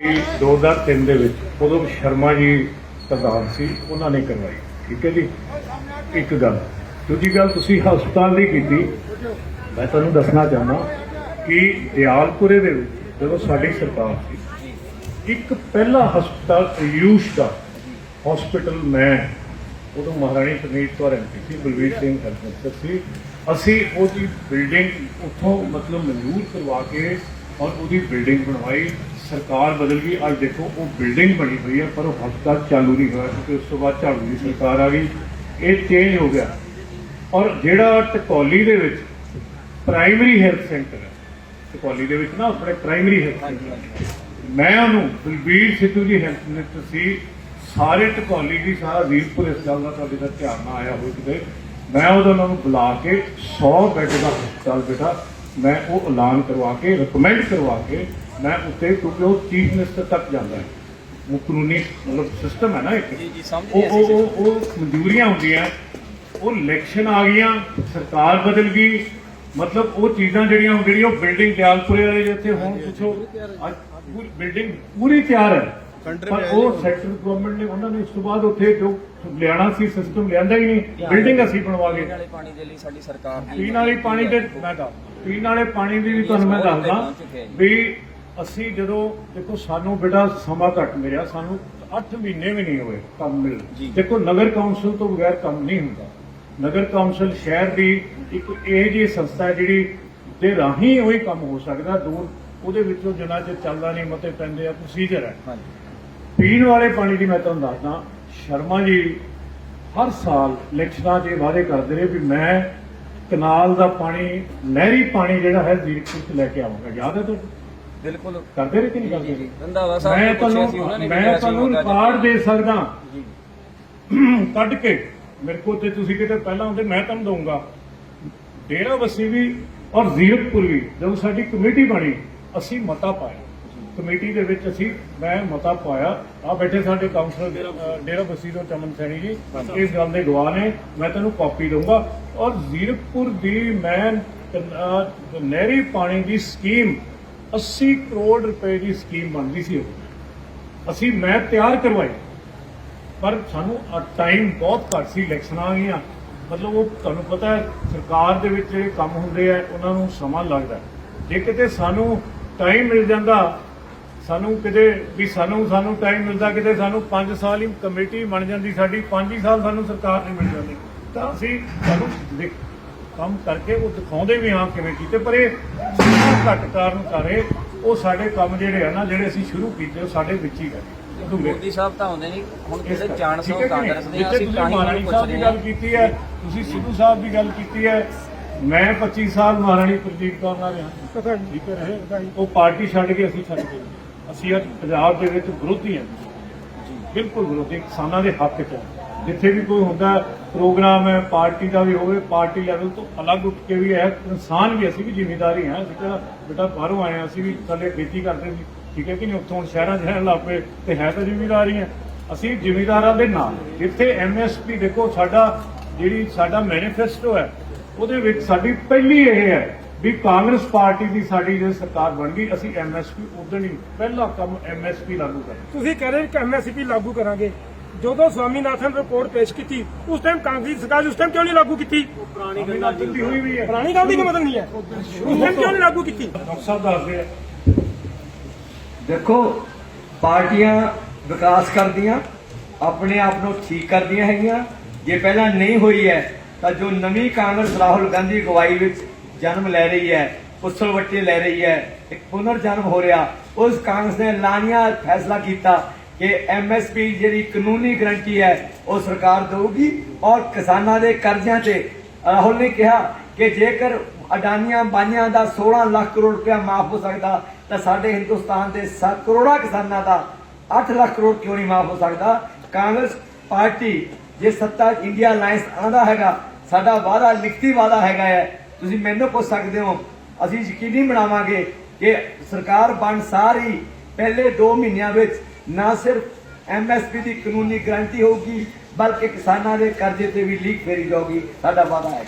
ਕਿ 2003 ਦੇ ਵਿੱਚ ਉਦੋਂ ਸ਼ਰਮਾ ਜੀ ਪ੍ਰਧਾਨ ਸੀ, ਉਹਨਾਂ ਨੇ ਕਰਵਾਈ। ਠੀਕ ਹੈ ਜੀ? ਇੱਕ ਗੱਲ। ਦੂਜੀ ਗੱਲ, ਤੁਸੀਂ ਹਸਪਤਾਲ ਦੀ ਕੀਤੀ। ਮੈਂ ਤੁਹਾਨੂੰ ਦੱਸਣਾ ਚਾਹੁੰਦਾ ਕਿ ਦਿਆਲਪੁਰੇ ਦੇ ਵਿੱਚ ਜਦੋਂ ਸਾਡੀ ਸਰਕਾਰ ਸੀ, ਇੱਕ ਪਹਿਲਾ ਹਸਪਤਾਲ ਆਯੂਸ਼ ਦਾ ਹਸਪੀਟਲ ਮੈਂ ਉਦੋਂ ਮਹਾਰਾਣੀ ਪ੍ਰਨੀਤ ਕੌਰ ਐਮਪੀ ਸੀ, ਬਲਵੀਰ ਸਿੰਘ ਹੈਲਥ ਸੀ। ਅਸੀਂ ਉਹਦੀ ਬਿਲਡਿੰਗ ਉੱਥੋਂ ਮਤਲਬ ਮਨਜ਼ੂਰ ਕਰਵਾ ਕੇ ਔਰ ਉਹਦੀ ਬਿਲਡਿੰਗ ਬਣਵਾਈ। ਸਰਕਾਰ ਬਦਲ ਗਈ। ਅੱਜ ਦੇਖੋ, ਉਹ ਬਿਲਡਿੰਗ ਬਣੀ ਹੋਈ ਹੈ, ਪਰ ਉਹ ਹਸਪਤਾਲ ਚਾਲੂ ਨਹੀਂ ਹੋਇਆ ਕਿਉਂਕਿ ਉਸ ਤੋਂ ਬਾਅਦ ਝਾੜੂ ਦੀ ਸਰਕਾਰ ਆ ਗਈ। ਇਹ ਚੇਂਜ ਹੋ ਗਿਆ। ਔਰ ਜਿਹੜਾ ਟਕੋਲੀ ਦੇ ਵਿੱਚ ਪ੍ਰਾਇਮਰੀ ਹੈਲਥ ਸੈਂਟਰ ਹੈ, ਟਕੌਲੀ ਦੇ ਵਿੱਚ ਨਾ ਆਪਣੇ ਪ੍ਰਾਇਮਰੀ ਹੈਲਥ ਸੈਂਟਰ ਮੈਂ ਉਹਨੂੰ ਬਲਬੀਰ ਸਿੱਧੂ ਜੀ ਹੈਲਥ ਮਿਨਿਸਟਰ ਸੀ, ਸਾਰੇ ਟਕੋਲੀ ਦੀ ਸਾਰਾ ਵੀਰਪੁਰ ਇਸ ਗੱਲ ਦਾ ਤੁਹਾਡੇ ਦਾ ਧਿਆਨ ਨਾ ਆਇਆ ਹੋਵੇ ਕਿਤੇ। ਮੈਂ ਉਹਦਾ ਉਹਨਾਂ ਨੂੰ ਬੁਲਾ ਕੇ 100 ਬੈੱਡ ਦਾ ਹਸਪਤਾਲ ਬੇਟਾ, ਮੈਂ ਉਹ ਐਲਾਨ ਕਰਵਾ ਕੇ ਰეკਮੈਂਡ ਕਰਵਾ ਕੇ ਮੈਂ ਉੱਤੇ ਕਿਉਂਕਿ ਉਹ ਚੀਫ ਮਿਨਿਸਟਰ ਤੱਕ ਜਾਂਦਾ ਹੈ। ਉਹ ਕਾਨੂੰਨੀ ਮਤਲਬ ਸਿਸਟਮ ਹੈ ਨਾ ਇੱਕ। ਜੀ, ਜੀ, ਸਮਝ ਉਹ ਗਏ ਉਹ। ਉਹ ਉਹ ਮਨਜ਼ੂਰੀਆਂ ਹੁੰਦੀਆਂ। ਉਹ ਇਲੈਕਸ਼ਨ ਆ ਗਈਆਂ ਸਰਕਾਰ ਬਦਲ ਗਈ। ਮਤਲਬ ਉਹ ਚੀਜ਼ਾਂ ਜਿਹੜੀਆਂ ਹੁਣ ਜਿਹੜੀਆਂ ਉਹ ਬਿਲਡਿੰਗ ਤਿਆਲਪੁਰੇ ਵਾਲੇ ਜਿੱਥੇ ਹੁਣ ਪੁੱਛੋ ਅੱਜ ਪੂਰੀ ਬਿਲਡਿੰਗ ਪੂਰੀ ਤਿਆਰ ਹੈ। ਪਰ ਉਹ ਸੈਂਟਰ ਗਵਰਨਮੈਂਟ ਨੇ ਉਹਨਾਂ ਨੇ ਉਸ ਤੋਂ ਬਾਅਦ ਉੱਥੇ ਜੋ ਲਿਆਣਾ ਸੀ ਸਿਸਟਮ ਲਿਆਂਦਾ ਹੀ ਨਹੀਂ। ਬਿਲਡਿੰਗ ਅਸੀਂ ਬਣਵਾਗੇ ਪੀਣ ਵਾਲੇ ਪਾਣੀ ਦੇ ਲਈ ਸਾਡੀ ਸਰਕਾਰ ਦੀ ਪੀਣ ਵਾਲੀ ਪਾਣੀ ਦੇ ਮੈਂ ਦੱਸ ਪੀਣ ਵਾਲੇ ਪਾਣੀ ਦੀ ਵੀ ਤੁਹਾਨੂੰ ਮੈਂ ਦੱਸਦਾ ਵੀ ਅਸੀਂ ਜਦੋਂ ਦੇਖੋ ਸਾਨੂੰ ਬੇਟਾ ਸਮਾਂ ਘੱਟ ਮਿਲਿਆ ਸਾਨੂੰ 8 ਮਹੀਨੇ ਵੀ ਨਹੀਂ ਹੋਏ ਕੰਮ ਮਿਲ ਜੀ। ਦੇਖੋ ਨਗਰ ਕੌਂਸਲ ਤੋਂ ਬਗੈਰ ਕੰਮ ਨਹੀਂ ਹੁੰਦਾ। ਨਗਰ ਕੌਂਸਲ ਸ਼ਹਿਰ ਦੀ ਇੱਕ ਇਹ ਜਿਹੀ ਸੰਸਥਾ ਜਿਹੜੀ ਦੇ ਰਾਹੀਂ ਉਹੀ ਕੰਮ ਹੋ ਸਕਦਾ ਦੂਰ ਉਹਦੇ ਵਿੱਚੋਂ ਜਿੰਨਾ ਚਿਰ ਚੱਲਦਾ ਨਹੀਂ ਮਤੇ ਪੈਂਦੇ ਆ ਪ੍ਰੋਸੀਜਰ ਹੈ। ਪੀਣ ਵਾਲੇ ਪਾਣੀ ਦੀ ਮੈਂ ਤੁਹਾਨੂੰ ਦੱਸਦਾ ਸ਼ਰਮਾ ਜੀ ਹਰ ਸਾਲ ਇਲੈਕਸ਼ਨਾਂ 'ਚ ਇਹ ਵਾਅਦੇ ਕਰਦੇ ਰਹੇ ਵੀ ਮੈਂ ਕਨਾਲ ਦਾ ਪਾਣੀ ਨਹਿਰੀ ਪਾਣੀ ਜਿਹੜਾ ਹੈ ਜ਼ੀਰਕਪੁਰ 'ਚ ਲੈ ਕੇ ਆਵਾਂਗਾ। ਯਾਦ ਹੈ ਤੁਹਾਨੂੰ? ਬਿਲਕੁਲ। ਕਰਦੇ ਰਹੇ ਕਿ ਨਹੀਂ ਜੀ ਜੀ ਕਰਦੇ? ਰੰਧਾਵਾ ਸਾਹਿਬ ਮੈਂ ਨੇ ਪੁੱਛਿਆ ਸੀ ਤੁਹਾਨੂੰ ਮੈਂ ਕਿਹਾ ਸੀ ਤੁਹਾਨੂੰ ਰਿਕਾਰਡ ਦੇ ਸਕਦਾ। ਜੀ। ਕੱਢ ਕੇ ਮੇਰੇ ਕੋਲ ਤੇ ਤੁਸੀਂ ਕਿਤੇ ਪਹਿਲਾਂ ਹੁੰਦੇ ਮੈਂ ਤੁਹਾਨੂੰ ਦਊਂਗਾ। ਡੇਰਾ ਬੱਸੀ ਵੀ ਔਰ ਜ਼ੀਰਕਪੁਰ ਵੀ ਜਦੋਂ ਸਾਡੀ ਕਮੇਟੀ ਬਣੀ ਅਸੀਂ ਮਤਾ ਪਾਇਆ। ਕਮੇਟੀ ਦੇ ਵਿੱਚ ਅਸੀਂ ਮੈਂ ਮਤਾ ਪਾਇਆ। ਆ ਬੈਠੇ ਸਾਡੇ ਕਾਉਂਸਲਰ ਅ, ਡੇਰਾ ਬੱਸੀ ਤੋਂ ਚਮਨ ਸੈਣੀ ਜੀ। ਇਸ ਗੱਲ ਦੇ ਗਵਾਹ ਨੇ ਮੈਂ ਤੈਨੂੰ ਕਾਪੀ ਦਊਂਗਾ। ਔਰ ਜ਼ੀਰਕਪੁਰ ਦੀ ਮੈਂ ਅ, ਨਹਿਰੀ ਪਾਣੀ ਦੀ ਸਕੀਮ 80 ਕਰੋੜ ਰੁਪਏ ਦੀ ਸਕੀਮ ਬਣਦੀ ਸੀ ਉਹ। ਅਸੀਂ ਮੈਂ ਤਿਆਰ ਕਰਵਾਈ। ਪਰ ਸਾਨੂੰ ਟਾਈਮ ਬਹੁਤ ਘੱਟ ਸੀ ਇਲੈਕਸ਼ਨਾਂ ਆ ਗਈਆਂ। ਮਤਲਬ ਉਹ ਤੁਹਾਨੂੰ ਪਤਾ ਹੈ, ਸਰਕਾਰ ਦੇ ਵਿੱਚ ਜਿਹੜੇ ਕੰਮ ਹੁੰਦੇ ਆ, ਉਹਨਾਂ ਨੂੰ ਸਮਾਂ ਲੱਗਦਾ। ਜੇ ਕਿਤੇ ਸਾਨੂੰ ਟਾਈਮ ਮਿਲ ਜਾਂਦਾ, ਸਾਨੂੰ ਕਿਤੇ ਵੀ ਸਾਨੂੰ ਸਾਨੂੰ ਟਾਈਮ ਮਿਲਦਾ, ਕਿਤੇ ਸਾਨੂੰ 5 ਸਾਲ ਹੀ ਕਮੇਟੀ ਬਣ ਜਾਂਦੀ ਸਾਡੀ 5 ਹੀ ਸਾਲ ਸਾਨੂੰ ਸਰਕਾਰ ਨਹੀਂ ਮਿਲ ਜਾਂਦੀ। ਤਾਂ ਅਸੀਂ ਸਾਨੂੰ ਕੰਮ ਕਰਕੇ ਉਹ ਦਿਖਾਉਂਦੇ ਵੀ ਹਾਂ ਕਿਵੇਂ ਕੀਤੇ ਪਰ ਇਹ ਘੱਟ ਕਾਰਨ ਕਰੇ ਉਹ ਸਾਡੇ ਕੰਮ ਜਿਹੜੇ ਆ ਨਾ ਜਿਹੜੇ ਅਸੀਂ ਸ਼ੁਰੂ ਕੀਤੇ ਉਹ ਸਾਡੇ ਵਿੱਚ ਹੀ ਗਏ ਮੋਦੀ ਸਾਹਿਬ ਤਾਂ ਹੁੰਦੇ ਨਹੀਂ ਹੁਣ ਕਿਸੇ। ਜਾਣ ਨਹੀਂ? ਕਾਂਗਰਸ ਦੇ ਅਸੀਂ ਤੁਸੀਂ ਤਾਂ ਹੀ ਮਹਾਰਾਣੀ ਸਾਹਿਬ ਦੀ ਗੱਲ ਕੀਤੀ ਹੈ ਤੁਸੀਂ ਸਿੱਧੂ ਸਾਹਿਬ ਦੀ ਗੱਲ ਕੀਤੀ ਹੈ। ਮੈਂ 25 ਸਾਲ ਮਹਾਰਾਣੀ ਪ੍ਰਦੀਪ ਕੌਰ ਨਾਲ ਰਿਹਾ। ਠੀਕ ਹੈ ਰਹੇ। ਉਹ ਪਾਰਟੀ ਛੱਡ ਕੇ ਅਸੀਂ ਛੱਡ ਕੇ ਅਸੀਂ ਅੱਜ ਪੰਜਾਬ ਦੇ ਵਿੱਚ ਵਿਰੋਧੀ ਹਾਂ। ਬਿਲਕੁਲ ਵਿਰੋਧੀ ਕਿਸਾਨਾਂ ਦੇ ਹੱਕ 'ਚ ਹਾਂ। ਜਿੱਥੇ ਵੀ ਕੋਈ ਹੁੰਦਾ ਪ੍ਰੋਗਰਾਮ ਹੈ, ਪਾਰਟੀ ਦਾ ਵੀ ਹੋਵੇ, ਪਾਰਟੀ ਲੈਵਲ ਤੋਂ ਅਲੱਗ ਉੱਠ ਕੇ ਵੀ ਹੈ ਇਨਸਾਨ ਵੀ ਅਸੀਂ ਵੀ ਜ਼ਿਮੀਦਾਰੀ ਹਾਂ। ਅਸੀਂ ਕਿਹੜਾ ਬੇਟਾ ਬਾਹਰੋਂ ਆਏ ਹਾਂ, ਅਸੀਂ ਵੀ ਥੱਲੇ ਖੇਤੀ ਕਰਦੇ ਸੀ। ਠੀਕ ਹੈ ਕਿ ਨਹੀਂ? ਉੱਥੋਂ ਸ਼ਹਿਰਾਂ 'ਚ ਰਹਿਣ ਲੱਗ ਪਏ ਤੇ ਹੈ ਤਾਂ ਜ਼ਿਮੀਦਾਰ ਹੀ ਅਸੀਂ ਜ਼ਿਮੀਦਾਰਾਂ ਦੇ ਨਾਲ। ਜਿੱਥੇ ਐਮਐਸਪੀ ਦੇਖੋ, ਸਾਡਾ ਜਿਹੜੀ ਸਾਡਾ ਮੈਨੀਫੈਸਟੋ ਹੈ, ਉਹਦੇ ਵਿੱਚ ਸਾਡੀ ਪਹਿਲੀ ਇਹ ਹੈ ਵੀ ਕਾਂਗਰਸ ਪਾਰਟੀ ਦੀ ਸਾਡੀ ਜੇ ਸਰਕਾਰ ਬਣ ਗਈ। ਅਸੀਂ ਐਮਐਸਪੀ ਉਦੋਂ ਹੀ ਪਹਿਲਾ ਕੰਮ ਐਮਐਸਪੀ ਲਾਗੂ ਕਰਾਂਗੇ। ਤੁਸੀਂ ਕਹਿ ਰਹੇ ਕਿ ਐਮਐਸਪੀ ਲਾਗੂ ਕਰਾਂਗੇ। ਜਦੋਂ ਸਵਾਮੀਨਾਥਨ ਰਿਪੋਰਟ ਪੇਸ਼ ਕੀਤੀ ਉਸ ਟਾਈਮ ਕਾਂਗਰਸ ਸਰਕਾਰ ਉਸ ਟਾਈਮ ਕਿਉਂ ਨਹੀਂ ਲਾਗੂ ਕੀਤੀ? ਪੁਰਾਣੀ ਗੱਲ ਚੱਲਦੀ ਹੋਈ ਵੀ ਹੈ। ਪੁਰਾਣੀ ਗੱਲ ਦੀ ਕੋਈ ਮਤਲਬ ਨਹੀਂ ਹੈ। ਉਸ ਟਾਈਮ ਕਿਉਂ ਨਹੀਂ ਲਾਗੂ ਕੀਤੀ? ਡਾਕਟਰ ਸਾਹਿਬ ਦੱਸਦੇ ਆ। ਦੇਖੋ ਪਾਰਟੀਆਂ ਵਿਕਾਸ ਕਰਦੀਆਂ ਆਪਣੇ ਆਪ ਨੂੰ ਠੀਕ ਕਰਦੀਆਂ ਹੈਗੀਆਂ। ਜੇ ਪਹਿਲਾਂ ਨਹੀਂ ਹੋਈ ਹੈ ਤਾਂ ਜੋ ਨਵੀਂ ਕਾਂਗਰਸ ਰਾਹੁਲ ਗਾਂਧੀ ਅਗਵਾਈ ਵਿੱਚ ਜਨਮ ਲੈ ਰਹੀ ਹੈ ਉਸਲ ਵੱਟੇ ਲੈ ਰਹੀ ਹੈ ਇੱਕ ਪੁਨਰ ਜਨਮ ਹੋ ਰਿਹਾ ਉਸ ਕਾਂਗਰਸ ਨੇ ਲਾਨੀਆਂ ਫੈਸਲਾ ਕੀਤਾ। ਕਿ ਐਮਐਸਪੀ ਜਿਹੜੀ ਕਾਨੂੰਨੀ ਗਰੰਟੀ ਹੈ, ਉਹ ਸਰਕਾਰ ਦੇਊਗੀ ਔਰ ਕਿਸਾਨਾਂ ਦੇ ਕਰਜ਼ਿਆਂ ਤੇ। ਰਾਹੁਲ ਨੇ ਕਿਹਾ ਕਿ ਜੇਕਰ ਅਡਾਨੀਆਂ ਬਾਨੀਆਂ ਦਾ 16 ਲੱਖ ਕਰੋੜ ਰੁਪਇਆ ਮਾਫ ਹੋ ਸਕਦਾ, ਤਾਂ ਸਾਡੇ ਹਿੰਦੁਸਤਾਨ ਦੇ 7 ਕਰੋੜਾਂ ਕਿਸਾਨਾਂ ਦਾ 8 ਲੱਖ ਕਰੋੜ ਕਿਉਂ ਨਹੀਂ ਮਾਫ ਹੋ ਸਕਦਾ? ਕਾਂਗਰਸ ਪਾਰਟੀ ਜੇ ਸੱਤਾ ਇੰਡੀਆ ਅਲਾਈਅੰਸ ਆਂਦਾ ਹੈਗਾ, ਸਾਡਾ ਵਾਅਦਾ ਲਿਖਤੀ ਵਾਅਦਾ ਹੈਗਾ ਹੈ। ਤੁਸੀਂ ਮੈਨੂੰ ਪੁੱਛ ਸਕਦੇ ਹੋ, ਅਸੀਂ ਯਕੀਨੀ ਬਣਾਵਾਂਗੇ ਕਿ ਸਰਕਾਰ ਬਣ ਸਾਰੀ ਪਹਿਲੇ 2 ਮਹੀਨਿਆਂ ਵਿੱਚ ਨਾ ਸਿਰਫ ਐਮਐਸਪੀ ਦੀ ਕਾਨੂੰਨੀ ਗਾਰੰਟੀ ਹੋਊਗੀ, ਬਲਕਿ ਕਿਸਾਨਾਂ ਦੇ ਕਰਜ਼ੇ ਤੇ ਵੀ ਲੀਕ ਫੇਰੀ ਜਾਊਗੀ। ਸਾਡਾ ਵਾਅਦਾ ਹੈ